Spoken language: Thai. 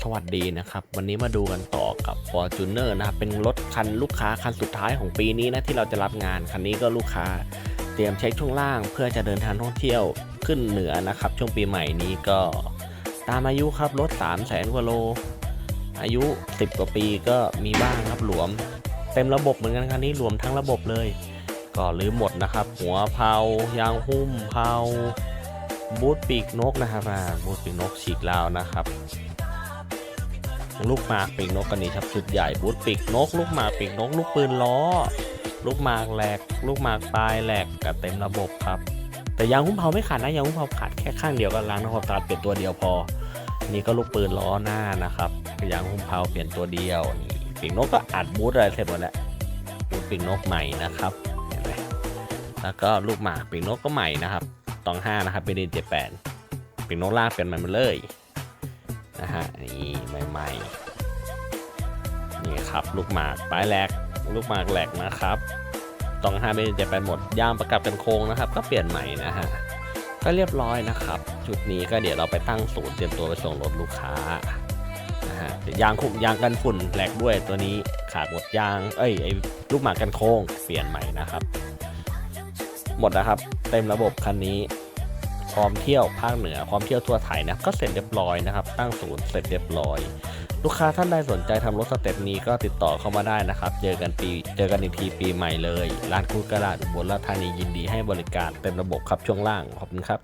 สวัสดีนะครับ วันนี้มาดูกันต่อกับ Fortuner นะครับ เป็นรถคันลูกค้าคันสุดท้ายของปีนี้นะที่เราจะรับงานคันนี้ก็ลูกค้า เตรียมเช็คช่วงล่าง เพื่อจะเดินทางท่องเที่ยวขึ้นเหนือนะครับ ช่วงปีใหม่นี้ก็ตามอายุครับรถ3 0 0แสนกว่าโล อายุ 10 กว่าปีก็มีบ้างครับหลวม เต็มระบบเหมือนกันคันนี้รวมทั้งระบบเลย ก็ลืมหมดนะครับ หัวเพายางหุ้มเพาบูทปีกนกนะครับบูทปีกนกฉีกลาวนะครับ ลูกหมากปีกนกกันนี่ครับชุดใหญ่บูทปีกนก ลูกหมากปีกนก ลูกปืนล้อ ลูกหมากแหลก ลูกหมากปลายแหลกกับเต็มระบบครับ แต่ยางหุ้มเผาไม่ขาดนะยางหุ้มเผาขาดแค่ข้างเดียวก็ล้างนะครับตาเปลี่ยนตัวเดียวพอ นี่ก็ลูกปืนล้อหน้านะครับยางหุ้มเผาเปลี่ยนตัวเดียวนี่ปีกนกก็อัดบูทอะไรเสร็จหมดแล้วบูทปีกนกใหม่นะครับเห็นไหมแล้วก็ลูกหมากปีกนกก็ใหม่นะครับตองห้านะครับเป็นดีเจแปดปีกนกลางเปลี่ยนใหม่หมดเลย นะฮะนี่ใหม่ๆนี่ครับลูกหมากปลายแหลกลูกหมากแหลกนะครับต้องห้าไม่จะไปหมดยางประกับกันโค้งนะครับ ก็เปลี่ยนใหม่นะฮะก็เรียบร้อยนะครับ จุดนี้ก็เดี๋ยวเราไปตั้งศูนย์เตรียมตัวไปส่งรถลูกค้านะฮะเดี๋ยวยางคุมยางกันฝุ่นแหลกด้วยตัวนี้ขาดหมดยางเอ้ยไอ้ลูกหมากกันโค้งเปลี่ยนใหม่นะครับ หมดนะครับ เต็มระบบคันนี้ พร้อมเที่ยวภาคเหนือพร้อมเที่ยวทั่วไทยนะก็เสร็จเรียบร้อยนะครับ ตั้งศูนย์เสร็จเรียบร้อย ลูกค้าท่านใดสนใจทำรถสเต็ปนี้ก็ติดต่อเข้ามาได้นะครับ เจอกันปีเจอกันอีกทีปีใหม่เลย ร้านคูดกระดาษอุบลราชธานียินดีให้บริการเต็มระบบครับช่วงล่างขอบคุณครับ